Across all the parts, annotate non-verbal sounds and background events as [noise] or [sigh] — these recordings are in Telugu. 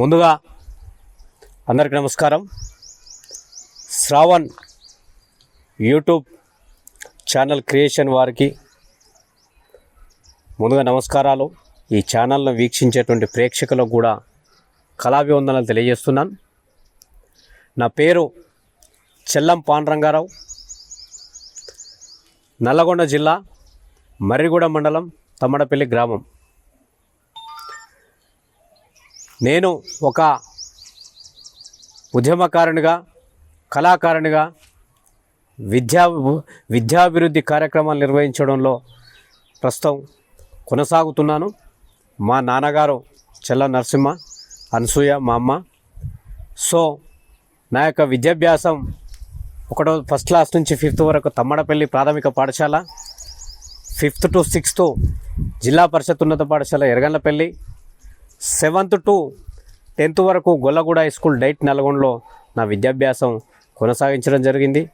ముందుగా అందరికీ నమస్కారం. శ్రావణ్ యూట్యూబ్ ఛానల్ క్రియేషన్ వారికి ముందుగా నమస్కారాలు. ఈ ఛానల్ను వీక్షించేటువంటి ప్రేక్షకులకు కూడా కళాభివందనలు తెలియజేస్తున్నాను. నా పేరు చెల్లం పాండ్రంగారావు. నల్లగొండ జిల్లా మర్రిగూడ మండలం తమ్మడపల్లి గ్రామం. నేను ఒక ఉద్యమకారునిగా కళాకారునిగా విద్యా విద్యాభివృద్ధి కార్యక్రమాలు నిర్వహించడంలో ప్రస్తుతం కొనసాగుతున్నాను. మా నాన్నగారు చెల్ల నరసింహ అనసూయ మా అమ్మ. సో నా యొక్క విద్యాభ్యాసం ఒకటో ఫస్ట్ క్లాస్ నుంచి ఫిఫ్త్ వరకు తమ్మడపల్లి ప్రాథమిక పాఠశాల ఫిఫ్త్ టు సిక్స్త్ జిల్లా పరిషత్ ఉన్నత పాఠశాల ఎరగండ్లపల్లి సెవెంత్ టు టెన్త్ వరకు గొల్లగూడ హై స్కూల్ డైట్ నల్గొండలో నా విద్యాభ్యాసం కొనసాగించడం జరిగింది.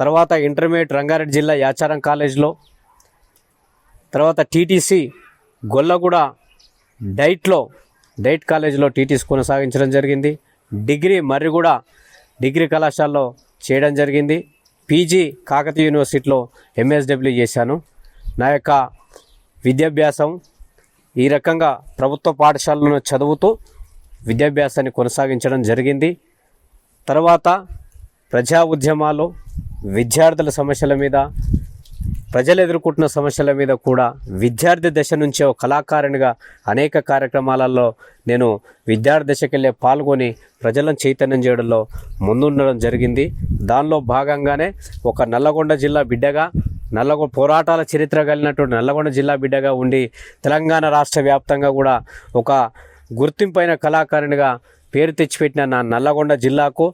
తర్వాత ఇంటర్మీడియట్ రంగారెడ్డి జిల్లా యాచారం కాలేజ్లో తర్వాత టీటీసీ గొల్లగూడ డైట్లో డైట్ కాలేజీలో టీటీసీ కొనసాగించడం జరిగింది. డిగ్రీ మర్రిగూడ డిగ్రీ కళాశాలలో చేయడం జరిగింది. పీజీ కాకతీయ యూనివర్సిటీలో ఎంఎస్డబ్ల్యూ చేశాను. నా యొక్క విద్యాభ్యాసం ఈ రకంగా ప్రభుత్వ పాఠశాలలో చదువుతూ విద్యాభ్యాసాన్ని కొనసాగించడం జరిగింది. తర్వాత ప్రజా ఉద్యమాలు విద్యార్థుల సమస్యల మీద ప్రజలు ఎదుర్కొంటున్న సమస్యల మీద కూడా విద్యార్థి దశ నుంచే ఒక కళాకారునిగా అనేక కార్యక్రమాలలో నేను విద్యార్థి దశకెళ్ళే పాల్గొని ప్రజలను చైతన్యం చేయడంలో ముందుండడం జరిగింది. దానిలో భాగంగానే ఒక నల్లగొండ జిల్లా బిడ్డగా నల్లగొండ పోరాటాల చరిత్ర కలిగినటువంటి నల్లగొండ జిల్లా బిడ్డగా ఉండి తెలంగాణ రాష్ట్ర వ్యాప్తంగా కూడా ఒక గుర్తింపైన కళాకారునిగా పేరు తెచ్చిపెట్టిన నా నల్లగొండ జిల్లాకు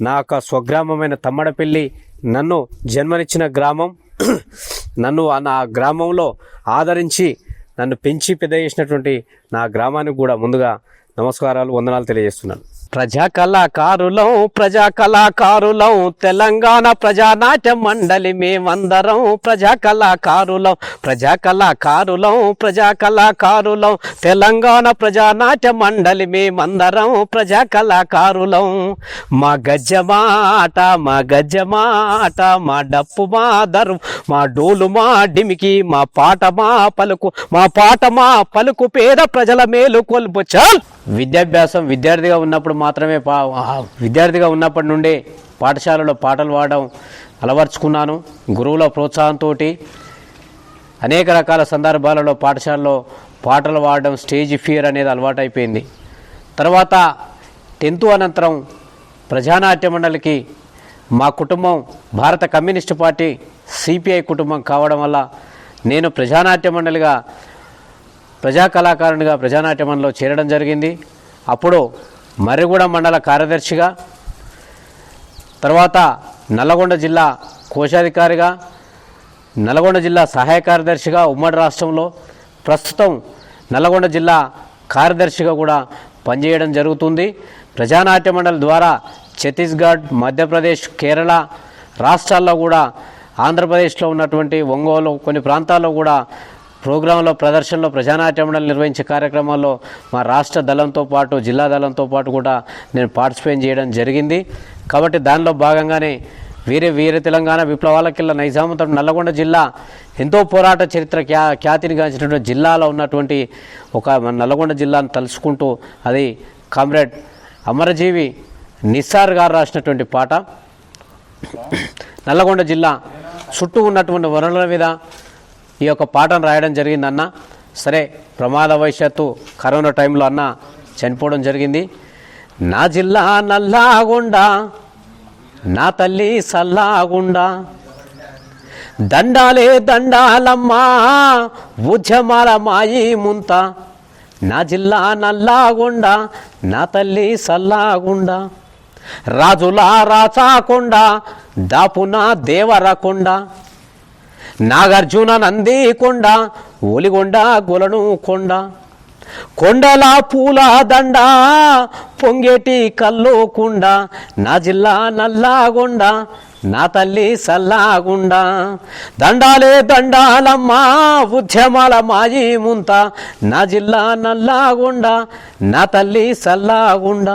నా యొక్క స్వగ్రామమైన తమ్మడపల్లి నన్ను జన్మనిచ్చిన గ్రామం. [clears throat] నన్ను ఆ నా గ్రామంలో ఆదరించి నన్ను పెంచి పెద్ద చేసినటువంటి నా గ్రామానికి కూడా ముందుగా నమస్కారాలు వందనాలు తెలియజేస్తున్నాను. ప్రజా కళాకారులం ప్రజా కళాకారులం తెలంగాణ ప్రజానాట్య మండలి మేమందరం ప్రజా కళాకారులం ప్రజా కళాకారులం ప్రజా కళాకారులం తెలంగాణ ప్రజానాట్య మండలి మేమందరం ప్రజా కళాకారులం మా గజ్జమాట మా గజ్జమాట మా డప్పు మా దరు మా డోలు మా డిమికి మా పాట మా పలుకు మా పాట మా పలుకు పేద ప్రజల మేలు కొల్పు చాల్! విద్యాభ్యాసం విద్యార్థిగా ఉన్నప్పుడు మాత్రమే పా విద్యార్థిగా ఉన్నప్పటి నుండే పాఠశాలలో పాటలు పాడడం అలవర్చుకున్నాను. గురువుల ప్రోత్సాహంతో అనేక రకాల సందర్భాలలో పాఠశాలలో పాటలు పాడడం స్టేజ్ ఫియర్ అనేది అలవాటైపోయింది. తర్వాత టెన్త్ అనంతరం ప్రజానాట్య మండలికి మా కుటుంబం భారత కమ్యూనిస్ట్ పార్టీ సిపిఐ కుటుంబం కావడం వల్ల నేను ప్రజానాట్య మండలిగా ప్రజా కళాకారునిగా ప్రజానాట్యమంలో చేరడం జరిగింది. అప్పుడు మర్రిగూడ మండల కార్యదర్శిగా తర్వాత నల్లగొండ జిల్లా కోశాధికారిగా నల్గొండ జిల్లా సహాయ కార్యదర్శిగా ఉమ్మడి రాష్ట్రంలో ప్రస్తుతం నల్గొండ జిల్లా కార్యదర్శిగా కూడా పనిచేయడం జరుగుతుంది. ప్రజానాట్య మండలి ద్వారా ఛత్తీస్గఢ్ మధ్యప్రదేశ్ కేరళ రాష్ట్రాల్లో కూడా ఆంధ్రప్రదేశ్లో ఉన్నటువంటి ఒంగోలు కొన్ని ప్రాంతాల్లో కూడా ప్రోగ్రాంలో ప్రదర్శనలో ప్రజానాట్యమండలి నిర్వహించే కార్యక్రమాల్లో మా రాష్ట్ర దళంతో పాటు జిల్లా దళంతో పాటు కూడా నేను పార్టిసిపేట్ చేయడం జరిగింది. కాబట్టి దానిలో భాగంగానే వీరే వీర తెలంగాణ విప్లవాలకిల్ల నైజాముతో నల్లగొండ జిల్లా ఎంతో పోరాట చరిత్ర ఖ్యా ఖ్యాతిని గాంచినటువంటి జిల్లాలో ఉన్నటువంటి ఒక మన నల్లగొండ జిల్లాను తలుచుకుంటూ అది కామ్రేడ్ అమరజీవి నిస్సార్ గారు రాసినటువంటి పాట. నల్లగొండ జిల్లా చుట్టూ ఉన్నటువంటి వనరుల మీద ఈ యొక్క పాటను రాయడం జరిగింది అన్న సరే ప్రమాద కరోనా టైంలో అన్న చనిపోవడం జరిగింది. నా జిల్లా నల్లాగుండా నా తల్లి సల్లాగుండా. దండాలే దండాలమ్మా ఉద్యమాల మాయి ముంత. నా జిల్లా నల్లాగుండా నా తల్లి సల్లాగుండా. రాజులా రాచాకుండా దాపున దేవరకుండా. నాగార్జున నందికొండ ఒలిగొండ గొలను కొండ. కొండల పూల దండ పొంగేటి కల్లు కుండ. నా జిల్లా నల్లాగొండ నా తల్లి సల్లాగుండ. దండాలే దండాలమ్మా ఉద్యమాల మాయి ముంత. నా జిల్లా నల్లాగుండ నా తల్లి సల్లాగుండ.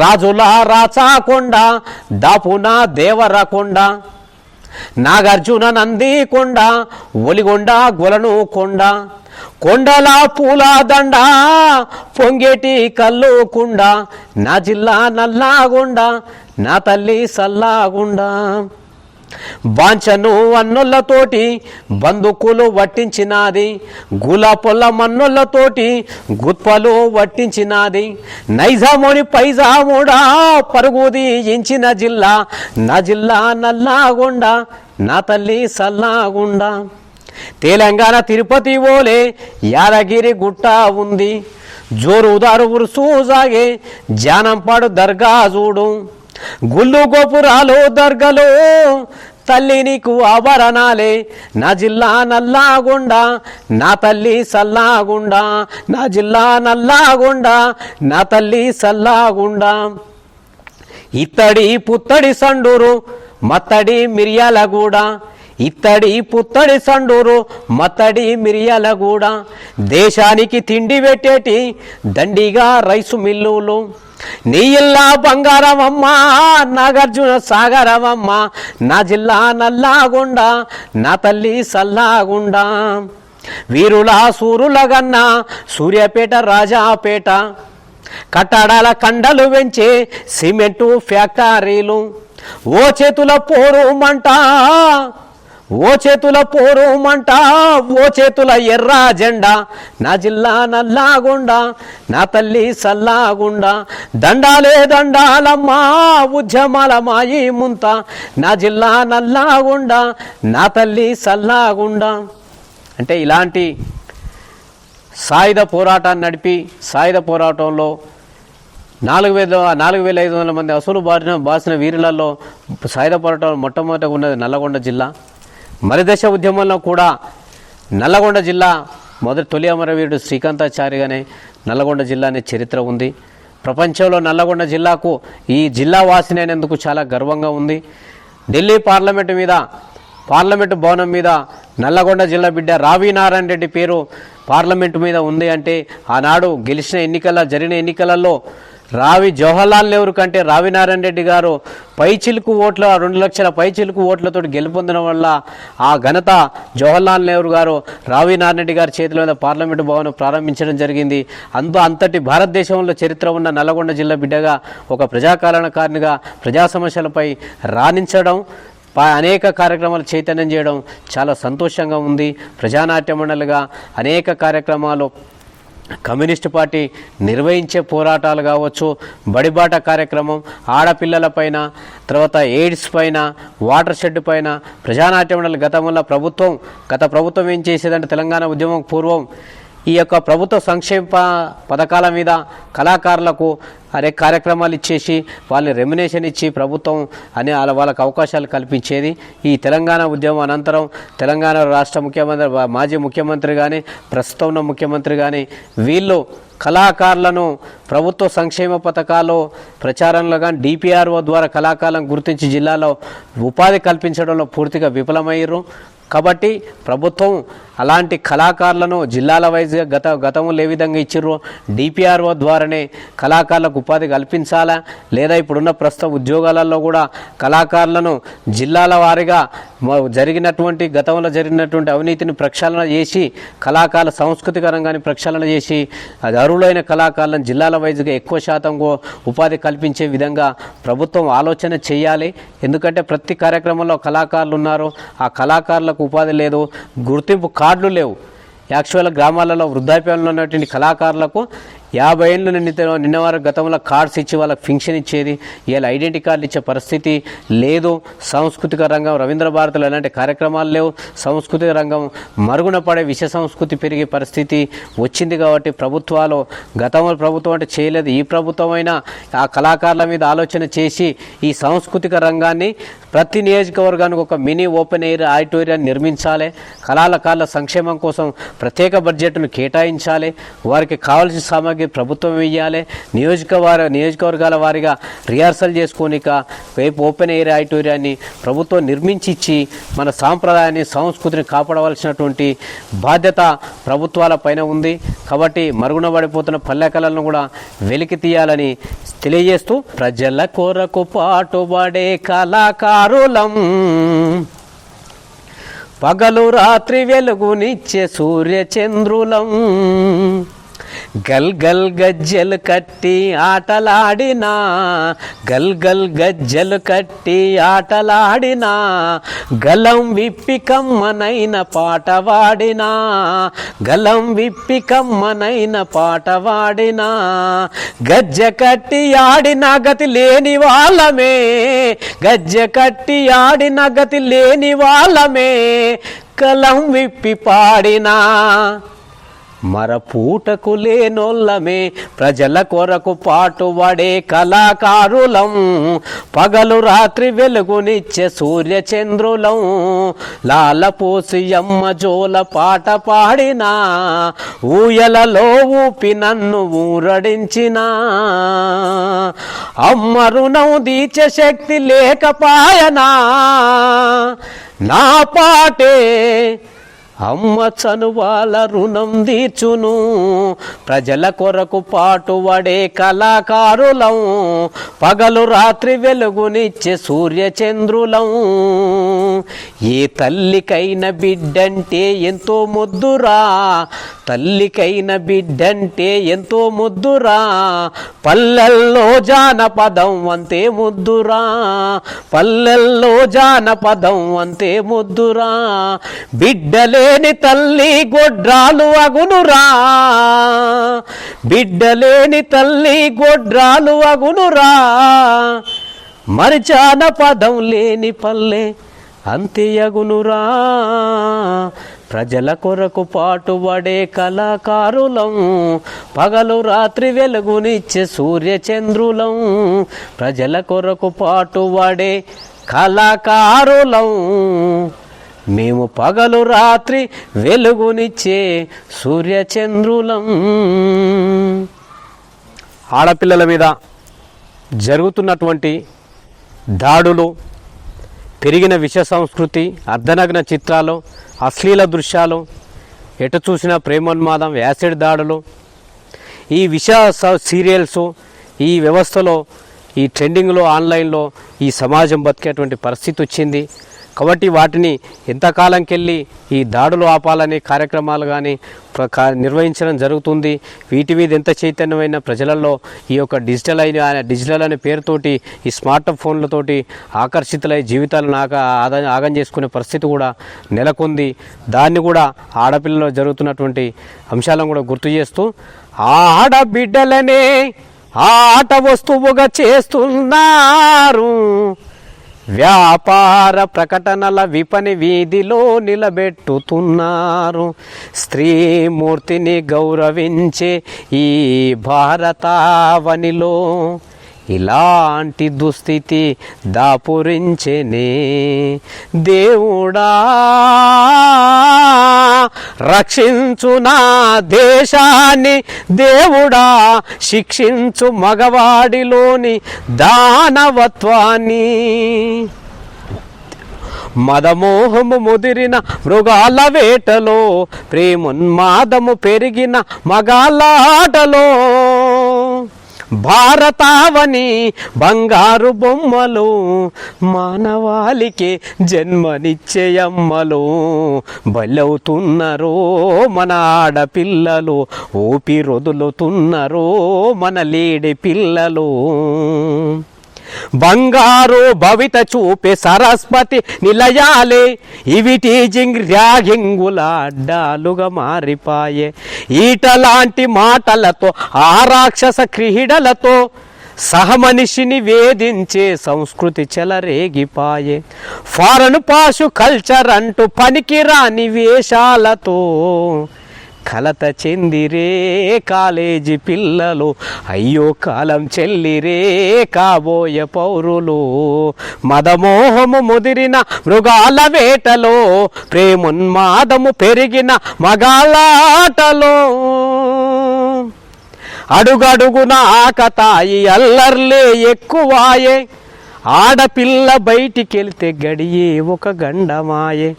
రాజుల రాచాకొండ దాపున దేవరకొండ నాగార్జున నందికొండ ఒలిగొండ గొలను కొండ కొండల పూల దండ పొంగేటి కల్లు కుండ నా జిల్లా నల్లాగుండ నా తల్లి సల్లాగుండ. బాంచను అన్నోళ్ళతోటి బందుకులు వట్టించినాది గులాపుల మన్నులతోటి గుత్పలు వట్టించినాది నైజాముని పైజాముడా పరుగుది ఇంచిన జిల్లా నా జిల్లా నల్లాగుండ నా తల్లి సల్లాగుండ. తెలంగాణ తిరుపతి ఓలే యాదగిరి గుట్ట ఉంది జోరుదారు ఉరుసు సాగే జానంపాడు దర్గా చూడు. గుళ్ళు గోపురాలు దర్గలు తల్లి నీకు ఆభరణాలే. నా జిల్లా నల్లాగుండా నా తల్లి సల్లాగుండా నా జిల్లా నల్లాగుండా నా తల్లి సల్లాగుండా. ఇత్తడి పుత్తడి సండూరు మత్తడి మిరియాలగూడ. ఇత్తడి పుత్తడి సండూరు మత్తడి మిరియాలగూడ. దేశానికి తిండి పెట్టేటి దండిగా రైసు మిల్లులు. నీ ఇల్లా బంగారమమ్మ నాగార్జున సాగరమమ్మ నా జిల్లా నల్లాగుండ నా తల్లి సల్లాగుండ. వీరుల సూరుల గన్న సూర్యాపేట రాజాపేట. కట్టడాల కండలు వెంచే సిమెంటు ఫ్యాక్టరీలు. ఓ చేతుల పోరు మంట ఓ చేతుల పోరుమంట ఓ చేతుల ఎర్ర జెండా నా జిల్లా నల్లాగుండ నా తల్లి సల్లాగుండ. దండాలే దండాలమ్మా ఉద్యమాల మాయి ముంత. నా జిల్లా నల్లాగుండ నా తల్లి సల్లాగుండ. అంటే ఇలాంటి సాయుధ పోరాటాన్ని నడిపి సాయుధ పోరాటంలో నాలుగు వేల నాలుగు వేల ఐదు వందల మంది అసలు బారిన బాసిన వీరులలో సాయుధ పోరాటం మొట్టమొదటిగా ఉన్నది నల్లగొండ జిల్లా. మరిదశ ఉద్యమంలో కూడా నల్లగొండ జిల్లా మొదటి తొలి అమరవీరుడు శ్రీకాంతాచారిగానే నల్లగొండ జిల్లా అనే చరిత్ర ఉంది. ప్రపంచంలో నల్లగొండ జిల్లాకు ఈ జిల్లా వాసినైనందుకు చాలా గర్వంగా ఉంది. ఢిల్లీ పార్లమెంటు మీద పార్లమెంటు భవనం మీద నల్లగొండ జిల్లా బిడ్డ రావి నారాయణ రెడ్డి పేరు పార్లమెంటు మీద ఉంది అంటే ఆనాడు గెలిచిన ఎన్నికల జరిగిన ఎన్నికలలో రావి జవహర్లాల్ నెహ్రూ కంటే రావి నారాయణ రెడ్డి గారు పైచిలుకు ఓట్ల రెండు లక్షల పైచిలుకు ఓట్లతో గెలుపొందడం వల్ల ఆ ఘనత జవహర్లాల్ నెహ్రూ గారు రావి నారాయణ రెడ్డి గారి చేతిలో పార్లమెంటు భవనం ప్రారంభించడం జరిగింది. అందు అంతటి భారతదేశంలో చరిత్ర ఉన్న నల్గొండ జిల్లా బిడ్డగా ఒక ప్రజాకారణకారినిగా ప్రజా సమస్యలపై రాణించడం అనేక కార్యక్రమాలు చైతన్యం చేయడం చాలా సంతోషంగా ఉంది. ప్రజానాట్య మండలిగా అనేక కార్యక్రమాలు కమ్యూనిస్ట్ పార్టీ నిర్వహించే పోరాటాలు కావచ్చు బడిబాట కార్యక్రమం ఆడపిల్లల పైన తర్వాత ఎయిడ్స్ పైన వాటర్ షెడ్ పైన ప్రజానాట్య మండలి గతంలో ప్రభుత్వం గత ప్రభుత్వం ఏం చేసేదంటే తెలంగాణ ఉద్యమం పూర్వం ఈ యొక్క ప్రభుత్వ సంక్షేమ పథకాల మీద కళాకారులకు అనేక కార్యక్రమాలు ఇచ్చేసి వాళ్ళని రెమ్యునేషన్ ఇచ్చి ప్రభుత్వం అనే వాళ్ళ- వాళ్ళకి అవకాశాలు కల్పించేది. ఈ తెలంగాణ ఉద్యమం అనంతరం తెలంగాణ రాష్ట్ర ముఖ్యమంత్రి మాజీ ముఖ్యమంత్రి కానీ ప్రస్తుతం ఉన్న ముఖ్యమంత్రి కానీ వీళ్ళు కళాకారులను ప్రభుత్వ సంక్షేమ పథకాలు ప్రచారంలో కానీ డిపిఆర్ఓ ద్వారా కళాకారులను గుర్తించి జిల్లాలో ఉపాధి కల్పించడంలో పూర్తిగా విఫలమయ్యారు. కాబట్టి ప్రభుత్వం అలాంటి కళాకారులను జిల్లాల వైజ్గా గత గతంలో ఏ విధంగా ఇచ్చిర్రో డిపిఆర్ఓ ద్వారానే కళాకారులకు ఉపాధి కల్పించాలా? లేదా ఇప్పుడున్న ప్రస్తుత ఉద్యోగాలలో కూడా కళాకారులను జిల్లాల వారీగా జరిగినటువంటి గతంలో జరిగినటువంటి అవినీతిని ప్రక్షాళన చేసి కళాకారుల సాంస్కృతిక రంగాన్ని ప్రక్షాళన చేసి అది అర్హులైన కళాకారులను జిల్లాల వైజ్గా ఎక్కువ శాతం ఉపాధి కల్పించే విధంగా ప్రభుత్వం ఆలోచన చేయాలి. ఎందుకంటే ప్రతి కార్యక్రమంలో కళాకారులు ఉన్నారు. ఆ కళాకారులకు ఉపాధి లేదు. గుర్తింపు కార్డులు లేవు. యాక్చువల్ గ్రామాలలో వృద్ధాప్యంలో ఉన్నటువంటి కళాకారులకు యాభై ఏళ్ళు నిన్న నిన్న వారు గతంలో కార్డ్స్ ఇచ్చి వాళ్ళకి ఫింక్షన్ ఇచ్చేది. ఇవాళ ఐడెంటిటీ కార్డులు ఇచ్చే పరిస్థితి లేదు. సాంస్కృతిక రంగం రవీంద్ర భారతిలో ఎలాంటి కార్యక్రమాలు లేవు. సాంస్కృతిక రంగం మరుగున పడే విష సంస్కృతి పెరిగే పరిస్థితి వచ్చింది కాబట్టి ప్రభుత్వాలు గతంలో ప్రభుత్వం అంటే చేయలేదు. ఈ ప్రభుత్వం అయినా ఆ కళాకారుల మీద ఆలోచన చేసి ఈ సాంస్కృతిక రంగాన్ని ప్రతి నియోజకవర్గానికి ఒక మినీ ఓపెన్ ఎయిర్ ఆడిటోరియాన్ని నిర్మించాలి. కళాకారుల సంక్షేమం కోసం ప్రత్యేక బడ్జెట్ను కేటాయించాలి. వారికి కావాల్సిన సామాగ్రి వారికి ప్రభుత్వం ఇవ్వాలి నియోజకవార నియోజకవర్గాల వారిగా రిహార్సల్ చేసుకోనిక రేపు ఓపెన్ ఎయిర్ ఆడిటోరియాన్ని ప్రభుత్వం నిర్మించిచ్చి మన సాంప్రదాయాన్ని సంస్కృతిని కాపాడవలసినటువంటి బాధ్యత ప్రభుత్వాల పైన ఉంది. కాబట్టి మరుగున పడిపోతున్న పల్లె కళలను కూడా వెలికి తీయాలని తెలియజేస్తూ ప్రజల కొరకు పాటుబడే కళాకారులం. పగలు రాత్రి వెలుగునిచ్చే సూర్యచంద్రులం. గల్ గల్ గజ్జలు కట్టి ఆటలాడినా గల్ గల్ గజ్జలు కట్టి ఆటలాడినా గలం విప్పి కమ్మనైన పాట వాడినా గలం విప్పి కమ్మనైన పాట వాడినా గజ్జ కట్టి ఆడిన గతి లేని వాళ్ళమే గజ్జ కట్టి ఆడిన గతి లేని వాళ్ళమే కలం విప్పి పాడినా. మరపూటకు లేనోళ్ళమే ప్రజల కొరకు పాటుపడే కళాకారులం. పగలు రాత్రి వెలుగునిచ్చే సూర్య చంద్రులం లాలపోసి అమ్మ జోల పాట పాడినా ఊయలలో ఊపి నన్ను ఊరడించినా. అమ్మ రుణం దీచే శక్తి లేకపాయనా నా పాటే అమ్మ చనువాల రుణం తీర్చును. ప్రజల కొరకు పాటుపడే కళాకారులం. పగలు రాత్రి వెలుగునిచ్చే సూర్యచంద్రులం. ఏ తల్లికైన బిడ్డంటే ఎంతో ముద్దురా. తల్లికైన బిడ్డంటే ఎంతో ముద్దురా. పల్లెల్లో జానపదం అంతే ముద్దురా. పల్లెల్లో జానపదం అంతే ముద్దురా. బిడ్డలేని తల్లి గొడ్రాలు అగునురా. బిడ్డలేని తల్లి గొడ్రాలు అగునురా. మరి జానపదం లేని పల్లె అంతే అగునురా. ప్రజల కొరకు పాటుబడే కళాకారులం పగలు రాత్రి వెలుగునిచ్చే సూర్య చంద్రులం ప్రజల కొరకు పాటుబడే కళాకారులం మేము పగలు రాత్రి వెలుగునిచ్చే సూర్యచంద్రులం. ఆడపిల్లల మీద జరుగుతున్నటువంటి దాడులు పెరిగిన విష సంస్కృతి అర్ధనగ్న చిత్రాలు అశ్లీల దృశ్యాలు ఎటు చూసినా ప్రేమోన్మాదం యాసిడ్ దాడులు. ఈ విష సీరియల్స్ ఈ వ్యవస్థలో ఈ ట్రెండింగ్లో ఆన్లైన్లో ఈ సమాజం బతికేటువంటి పరిస్థితి వచ్చింది. కాబట్టి వాటిని ఎంతకాలంకెళ్ళి ఈ దాడులు ఆపాలనే కార్యక్రమాలు కానీ ప్ర- నిర్వహించడం జరుగుతుంది. వీటి మీద ఎంత చైతన్యమైన ప్రజలలో ఈ యొక్క డిజిటల్ అయిన డిజిటల్ అనే పేరుతోటి ఈ స్మార్ట్ ఫోన్లతోటి ఆకర్షితులై జీవితాలను ఆగ ఆదా ఆగం చేసుకునే పరిస్థితి కూడా నెలకొంది. దాన్ని కూడా ఆడపిల్లలో జరుగుతున్నటువంటి అంశాలను కూడా గుర్తు చేస్తూ ఆడబిడ్డలనే ఆట వస్తువుగా చేస్తున్నారు. వ్యాపార ప్రకటనల విపణి వీధిలో నిలబెట్టుతున్నారు. స్త్రీమూర్తిని గౌరవించే ఈ భారతావనిలో ఇలాంటి దుస్థితి దాపురించెనే దేవుడా. రక్షించు నా దేశాన్ని దేవుడా. శిక్షించు మగవాడిలోని దానవత్వాన్ని. మదమోహము ముదిరిన మృగాల వేటలో ప్రేమున్మాదము పెరిగిన మగాలాటలో భారతావని బంగారు బొమ్మలు మానవాళికి జన్మనిచ్చయమ్మలు బలవుతున్నరో మన ఆడపిల్లలు ఊపిరొదులుతున్నరో మన లేడి పిల్లలు. బంగారు భవిత చూపే సరస్వతి నిలయాలే. ఇవిటి టీజింగ్ ర్యాగింగుల అడ్డాలుగా మారిపాయే. ఈటలాంటి మాటలతో ఆ రాక్షస క్రీడలతో సహమనిషిని వేధించే సంస్కృతి చెలరేగిపాయే. ఫారెన్ పాషు కల్చర్ అంటూ పనికిరాని వేషాలతో కలత చెందిరే కాలేజీ పిల్లలు. అయ్యో కాలం చెల్లిరే కాబోయే పౌరులు. మదమోహము ముదిరిన మృగాల వేటలో ప్రేమున్మాదము పెరిగిన మగాలాటలో అడుగడుగున ఆకతాయి అల్లర్లే ఎక్కువాయే. ఆడపిల్ల బయటికెళ్తే గడియే ఒక గండమాయే.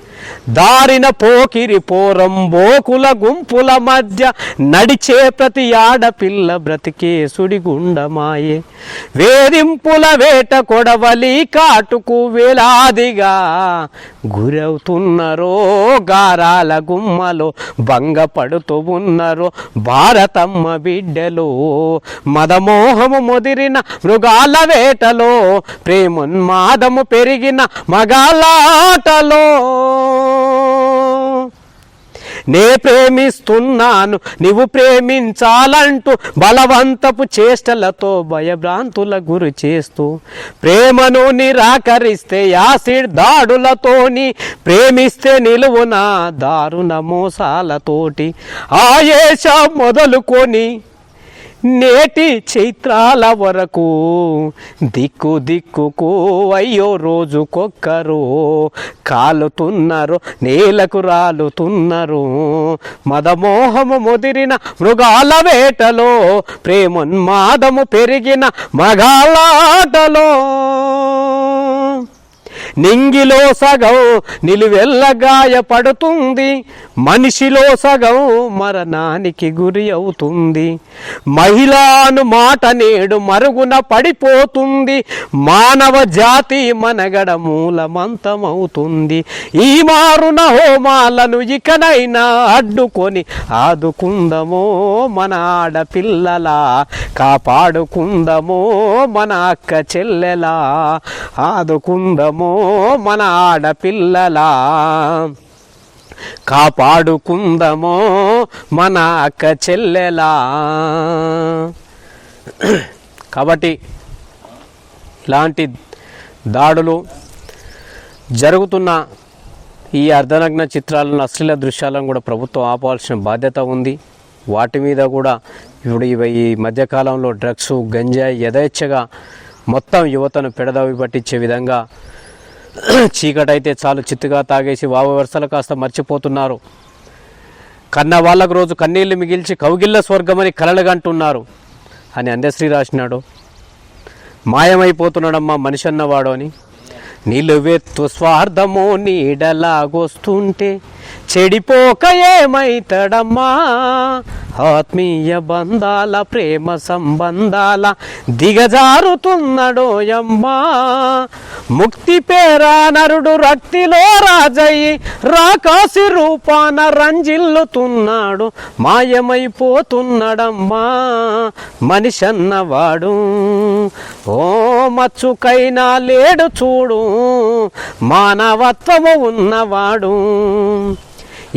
దారిన పోకిరి పోరం బోకుల గుంపుల మధ్య నడిచే ప్రతి ఆడపిల్ల బ్రతికే సుడిగుండమాయే వేధింపుల వేట కొడవలి కాటుకు వేలాదిగా గురవుతున్నరో గారాల గుమ్మలో భంగపడుతూ ఉన్నరో భారతమ్మ బిడ్డలో మదమోహము ముదిరిన మృగాల వేటలో ప్రేమోన్మాదము పెరిగిన మగాలాటలో నే ప్రేమిస్తున్నాను నీవు ప్రేమించాలంటూ బలవంతపు చేష్టలతో భయభ్రాంతుల గురి చేస్తూ ప్రేమను నిరాకరిస్తే యాసిడ్ దాడులతోని ప్రేమిస్తే నిలువున దారుణ మోసాలతోటి ఆయేష మొదలుకొని నేటి చైత్రాల వరకు దిక్కు దిక్కుకు అయ్యో రోజుకొక్కరు కాలుతున్నారు నేలకు రాలుతున్నారు. మదమోహము ముదిరిన మృగాల వేటలో ప్రేమోన్మాదము పెరిగిన మగాలాటలో నింగిలో సగం నిలువెల్ల గాయపడుతుంది మనిషిలో సగం మరణానికి గురి అవుతుంది. మహిళాను మాట నేడు మరుగున పడిపోతుంది మానవ జాతి మనగడ మూలమంతమవుతుంది. ఈ మారున హోమాలను ఇకనైనా అడ్డుకొని ఆదుకుందమో మన ఆడపిల్లలా కాపాడుకుందమో మన అక్క చెల్లెలా ఆదుకుందమో మన ఆడపిల్లలా కాపాడుకుందమో మన అక్క చెల్లెలా. కాబట్టి ఇలాంటి దాడులు జరుగుతున్న ఈ అర్ధనగ్న చిత్రాలను అశ్లీల దృశ్యాలను కూడా ప్రభుత్వం ఆపాల్సిన బాధ్యత ఉంది. వాటి మీద కూడా ఇప్పుడు ఇవి ఈ మధ్యకాలంలో డ్రగ్స్ గంజాయి యథేచ్ఛగా మొత్తం యువతను పెడదవి పట్టించే విధంగా చీకటైతే చాలు చిత్తుగా తాగేసి వావ వరుసలు కాస్త మర్చిపోతున్నారు. కన్న వాళ్ళకు రోజు కన్నీళ్ళు మిగిల్చి కౌగిళ్ళ స్వర్గమని కలలుగంటున్నారు. అని అందశ్రీ రాసినాడు. మాయమైపోతున్నాడమ్మా మనిషి అన్నవాడు అని. నిలువెత్తు స్వార్థమో నీడలాగొస్తుంటే చెడిపోక ఏమైతాడమ్మా ఆత్మీయ బంధాల ప్రేమ సంబంధాల దిగజారుతున్నాడోయమ్మా. ముక్తి పేరా నరుడు రక్తిలో రాజయ్యి రాకాసి రూపాన రంజిల్లుతున్నాడు మాయమైపోతున్నాడమ్మా. మనిషన్నవాడు ఓ మచ్చుకైనా లేడు చూడు మానవత్వము ఉన్నవాడు.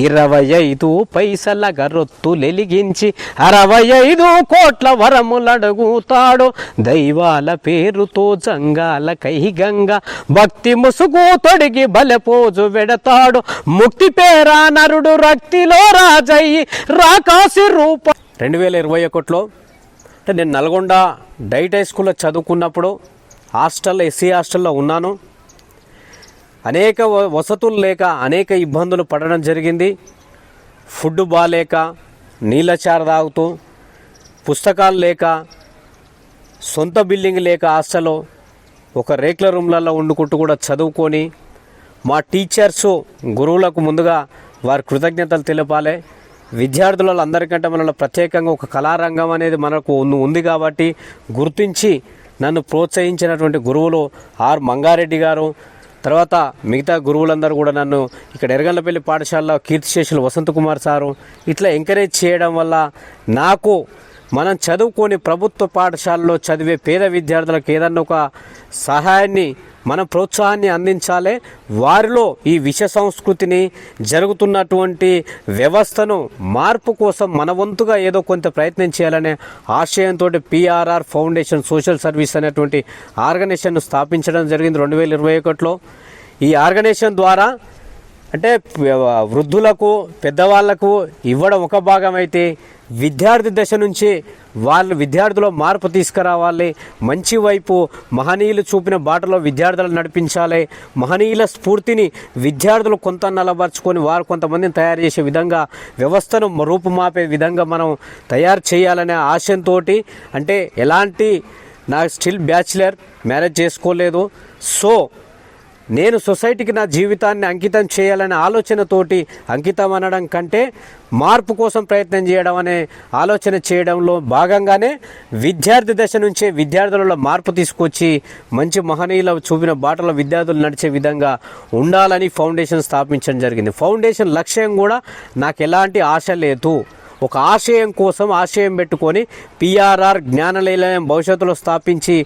ఇరవై ఐదు పైసల గరొత్తులెలిగించి అరవై ఐదు కోట్ల వరములడుగుతాడు. దైవాల పేరుతో జంగాల కైగంగా భక్తి ముసుగు తొడిగి బలపోజు వెడతాడు. ముక్తి పేరా నరుడు రక్తిలో రాజయ్యి రాకాసి రూప రెండు వేల ఇరవై ఒకటిలో అంటే నేను నల్గొండ డైట్ హై స్కూల్లో చదువుకున్నప్పుడు హాస్టల్లో ఎస్సీ హాస్టల్లో ఉన్నాను. అనేక వ- వసతులు లేక అనేక ఇబ్బందులు పడడం జరిగింది. ఫుడ్ బాగాలేక నీళ్ళ చార తాగుతూ పుస్తకాలు లేక సొంత బిల్డింగ్ లేక హాస్టల్లో ఒక రేకుల రూమ్లలో వండుకుంటూ కూడా చదువుకొని మా టీచర్స్ గురువులకు ముందుగా వారి కృతజ్ఞతలు తెలపాలి. విద్యార్థులలో అందరికంటే మనలో ప్రత్యేకంగా ఒక కళారంగం అనేది మనకు ఉంది కాబట్టి గుర్తించి నన్ను ప్రోత్సహించినటువంటి గురువులు ఆర్ మంగారెడ్డి గారు తర్వాత మిగతా గురువులందరూ కూడా నన్ను ఇక్కడ ఎరగండ్లపల్లి పాఠశాలలో కీర్తిశేషులు వసంత్ కుమార్ సారు ఇట్లా ఎంకరేజ్ చేయడం వల్ల నాకు మనం చదువుకొని ప్రభుత్వ పాఠశాలలో చదివే పేద విద్యార్థులకు ఏదన్నా ఒక సహాయాన్ని మనం ప్రోత్సాహాన్ని అందించాలి వారిలో ఈ విష సంస్కృతిని జరుగుతున్నటువంటి వ్యవస్థను మార్పు కోసం మన వంతుగా ఏదో కొంత ప్రయత్నం చేయాలనే ఆశయంతో పిఆర్ఆర్ ఫౌండేషన్ సోషల్ సర్వీస్ అనేటువంటి ఆర్గనైజేషన్ను స్థాపించడం జరిగింది రెండు వేల ఇరవై ఒకటిలో. ఈ ఆర్గనైజేషన్ ద్వారా అంటే వృద్ధులకు పెద్దవాళ్ళకు ఇవ్వడం ఒక భాగం అయితే విద్యార్థి దశ నుంచి వాళ్ళు విద్యార్థుల మార్పు తీసుకురావాలి. మంచి వైపు మహనీయులు చూపిన బాటలో విద్యార్థులను నడిపించాలి. మహనీయుల స్ఫూర్తిని విద్యార్థులు కొంత నలబరుచుకొని వారు కొంతమందిని తయారు చేసే విధంగా వ్యవస్థను రూపుమాపే విధంగా మనం తయారు చేయాలనే ఆశయంతో అంటే ఎలాంటి నాకు స్టిల్ బ్యాచిలర్ మ్యారేజ్ చేసుకోలేదు. సో నేను సొసైటీకి నా జీవితాన్ని అంకితం చేయాలనే ఆలోచనతోటి అంకితం అనడం కంటే మార్పు కోసం ప్రయత్నం చేయడం అనే ఆలోచన చేయడంలో భాగంగానే విద్యార్థి దశ నుంచే విద్యార్థులలో మార్పు తీసుకొచ్చి మంచి మహనీయుల చూపిన బాటలో విద్యార్థులు నడిచే విధంగా ఉండాలని ఫౌండేషన్ స్థాపించడం జరిగింది. ఫౌండేషన్ లక్ష్యం కూడా నాకు ఎలాంటి ఆశ లేదు. ఒక ఆశయం కోసం ఆశయం పెట్టుకొని పిఆర్ఆర్ జ్ఞాననిలయం భవిష్యత్తులో స్థాపించి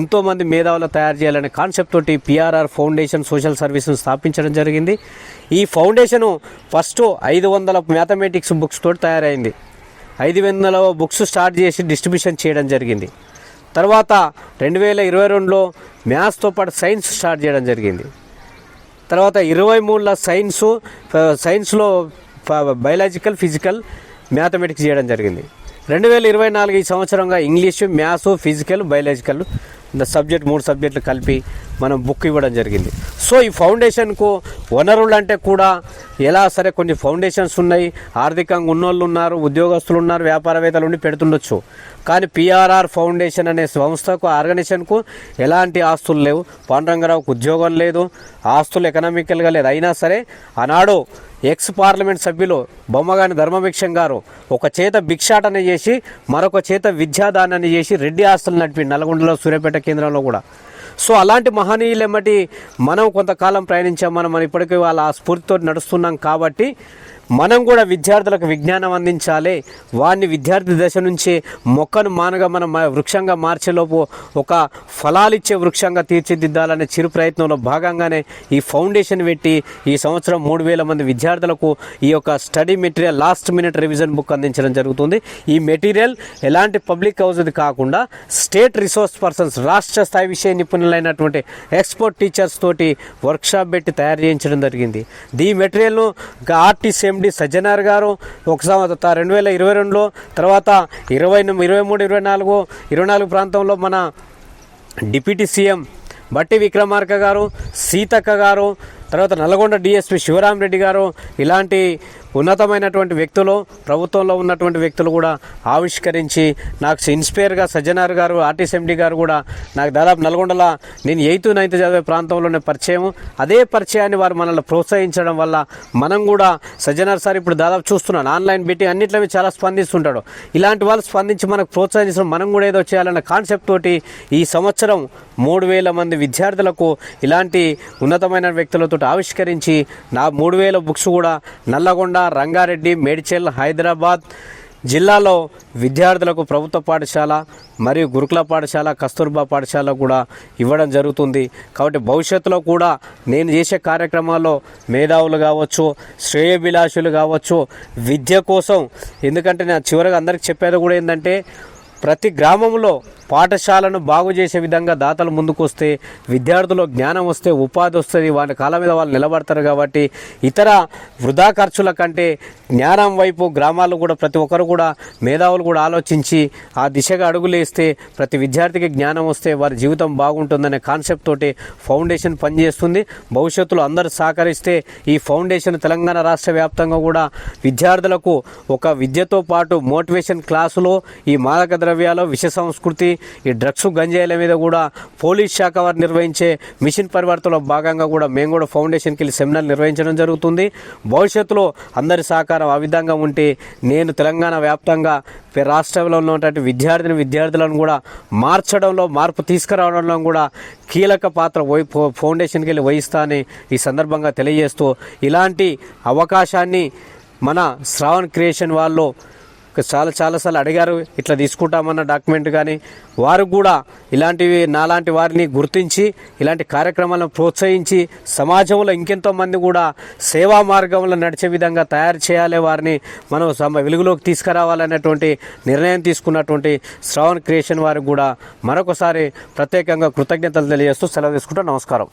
ఎంతోమంది మేధావులు తయారు చేయాలనే కాన్సెప్ట్ తోటి పిఆర్ఆర్ ఫౌండేషన్ సోషల్ సర్వీస్ను స్థాపించడం జరిగింది. ఈ ఫౌండేషను ఫస్ట్ ఐదు వందల మ్యాథమెటిక్స్ బుక్స్ తోటి తయారైంది. ఐదు వందల బుక్స్ స్టార్ట్ చేసి డిస్ట్రిబ్యూషన్ చేయడం జరిగింది. తర్వాత రెండు వేల ఇరవై రెండులో మ్యాథ్స్తో పాటు సైన్స్ స్టార్ట్ చేయడం జరిగింది. తర్వాత ఇరవై మూడుల సైన్సు సైన్స్లో బయలాజికల్ ఫిజికల్ మ్యాథమెటిక్స్ చేయడం జరిగింది. రెండు వేల ఇరవై నాలుగు ఈ సంవత్సరంగా English maths physical biological subject మూడు సబ్జెక్టులు కలిపి మనం బుక్ ఇవ్వడం జరిగింది. సో ఈ ఫౌండేషన్కు వనరులు అంటే కూడా ఎలా సరే కొన్ని ఫౌండేషన్స్ ఉన్నాయి. ఆర్థికంగా ఉన్నోళ్ళు ఉన్నారు ఉద్యోగస్తులు ఉన్నారు వ్యాపారవేత్తలు ఉండి పెడుతుండొచ్చు. కానీ పిఆర్ఆర్ ఫౌండేషన్ అనే సంస్థకు ఆర్గనైజేషన్కు ఎలాంటి ఆస్తులు లేవు. పాండరంగరావుకు ఉద్యోగం లేదు. ఆస్తులు ఎకనామికల్గా లేదు. అయినా సరే ఆనాడు ఎక్స్ పార్లమెంట్ సభ్యులు బొమ్మగాని ధర్మభిక్షం గారు ఒక చేత భిక్షాటన చేసి మరొక చేత విద్యాదానాన్ని చేసి రెడ్డి ఆస్తులు నడిపి నల్గొండలో సూర్యాపేట కేంద్రంలో కూడా. సో అలాంటి మహనీయులు ఎమ్మటి మనం కొంతకాలం ప్రయాణించాం మనం మనం ఇప్పటికీ వాళ్ళ ఆ స్ఫూర్తితో నడుస్తున్నాం కాబట్టి మనం కూడా విద్యార్థులకు విజ్ఞానం అందించాలి. వారిని విద్యార్థి దశ నుంచే మొక్కను మానగా మనం వృక్షంగా మార్చేలోపు ఒక ఫలాలిచ్చే వృక్షంగా తీర్చిదిద్దాలనే చిరు ప్రయత్నంలో భాగంగానే ఈ ఫౌండేషన్ పెట్టి ఈ సంవత్సరం మూడు వేల మంది విద్యార్థులకు ఈ యొక్క study material last minute revision book అందించడం జరుగుతుంది. ఈ మెటీరియల్ ఎలాంటి పబ్లిక్ హౌస్ది కాకుండా స్టేట్ రిసోర్స్ పర్సన్స్ రాష్ట్ర స్థాయి విషయ నిపుణులైనటువంటి ఎక్స్పర్ట్ టీచర్స్ తోటి వర్క్షాప్ పెట్టి తయారు చేయించడం జరిగింది. ఈ మెటీరియల్ను ఆర్టీసీ ఎండి సజ్జనార్ గారు ఒక సంవత్సరం రెండు వేల ఇరవై రెండులో తర్వాత ఇరవై ఇరవై మూడు ఇరవై నాలుగు ఇరవై నాలుగు ప్రాంతంలో మన డిప్యూటీ సీఎం బట్టి విక్రమార్క గారు సీతక్క గారు తర్వాత నల్గొండ డిఎస్పి శివరాం రెడ్డి గారు ఇలాంటి ఉన్నతమైనటువంటి వ్యక్తులు ప్రభుత్వంలో ఉన్నటువంటి వ్యక్తులు కూడా ఆవిష్కరించి నాకు ఇన్స్పైర్గా సజ్జనార్ గారు ఆర్టీసీఎండి గారు కూడా నాకు దాదాపు నల్గొండల నేను ఎయిత్ నైన్త్ చదివే ప్రాంతంలోనే పరిచయం. అదే పరిచయాన్ని వారు మనల్ని ప్రోత్సహించడం వల్ల మనం కూడా సజ్జనార్ సార్ ఇప్పుడు దాదాపు చూస్తున్నాను ఆన్లైన్ పెట్టి అన్నిట్లో చాలా స్పందిస్తుంటాడు. ఇలాంటి వాళ్ళు స్పందించి మనకు ప్రోత్సహించడం మనం కూడా ఏదో చేయాలన్న కాన్సెప్ట్ తోటి ఈ సంవత్సరం మూడు వేల మంది విద్యార్థులకు ఇలాంటి ఉన్నతమైన వ్యక్తులతో ఆవిష్కరించి నా మూడు వేల బుక్స్ కూడా నల్లగొండ రంగారెడ్డి మేడ్చల్ హైదరాబాద్ జిల్లాలో విద్యార్థులకు ప్రభుత్వ పాఠశాల మరియు గురుకుల పాఠశాల కస్తూర్బా పాఠశాల కూడా ఇవ్వడం జరుగుతుంది. కాబట్టి భవిష్యత్తులో కూడా నేను చేసే కార్యక్రమాల్లో మేధావులు కావచ్చు శ్రేయభిలాషులు కావచ్చు విద్య కోసం ఎందుకంటే నేను చివరిగా అందరికి చెప్పేది కూడా ఏంటంటే ప్రతి గ్రామంలో పాఠశాలను బాగు చేసే విధంగా దాతలు ముందుకొస్తే విద్యార్థులు జ్ఞానం వస్తే ఉపాధి వస్తుంది వాళ్ళ కాలం మీద వాళ్ళు నిలబడతారు కాబట్టి ఇతర వృధా ఖర్చుల కంటే జ్ఞానం వైపు గ్రామాల్లో కూడా ప్రతి ఒక్కరు కూడా మేధావులు కూడా ఆలోచించి ఆ దిశగా అడుగులేస్తే ప్రతి విద్యార్థికి జ్ఞానం వస్తే వారి జీవితం బాగుంటుందనే కాన్సెప్ట్ తోటి ఫౌండేషన్ పనిచేస్తుంది. భవిష్యత్తులో అందరూ సహకరిస్తే ఈ ఫౌండేషన్ తెలంగాణ రాష్ట్ర వ్యాప్తంగా కూడా విద్యార్థులకు ఒక విద్యతో పాటు మోటివేషన్ క్లాసులో ఈ మాదక ద్రవ్యాలు విష సంస్కృతి ఈ డ్రగ్స్ గంజాయిల మీద కూడా పోలీస్ శాఖ వారు నిర్వహించే మిషన్ పరివర్తనలో భాగంగా కూడా మేము కూడా ఫౌండేషన్కి వెళ్ళి సెమినార్ నిర్వహించడం జరుగుతుంది. భవిష్యత్తులో అందరి సహకారం ఆ విధంగా ఉంటే నేను తెలంగాణ వ్యాప్తంగా పే- రాష్ట్రంలో ఉన్నటువంటి విద్యార్థిని విద్యార్థులను కూడా మార్చడంలో మార్పు తీసుకురావడంలో కూడా కీలక పాత్ర వహి ఫౌండేషన్కి వెళ్ళి వహిస్తానని ఈ సందర్భంగా తెలియజేస్తూ ఇలాంటి అవకాశాన్ని మన శ్రావణ్ క్రియేషన్ వాళ్ళు చాలా చాలాసార్లు అడిగారు ఇట్లా తీసుకుంటామన్న డాక్యుమెంట్ కానీ వారు కూడా ఇలాంటివి నాలాంటి వారిని గుర్తించి ఇలాంటి కార్యక్రమాలను ప్రోత్సహించి సమాజంలో ఇంకెంతో మంది కూడా సేవా మార్గంలో నడిచే విధంగా తయారు చేయాలి వారిని మనం సమ వెలుగులోకి తీసుకురావాలనేటువంటి నిర్ణయం తీసుకున్నటువంటి శ్రావణ్ క్రియేషన్ వారికి కూడా మరొకసారి ప్రత్యేకంగా కృతజ్ఞతలు తెలియజేస్తూ సెలవు తీసుకుంటూ నమస్కారం.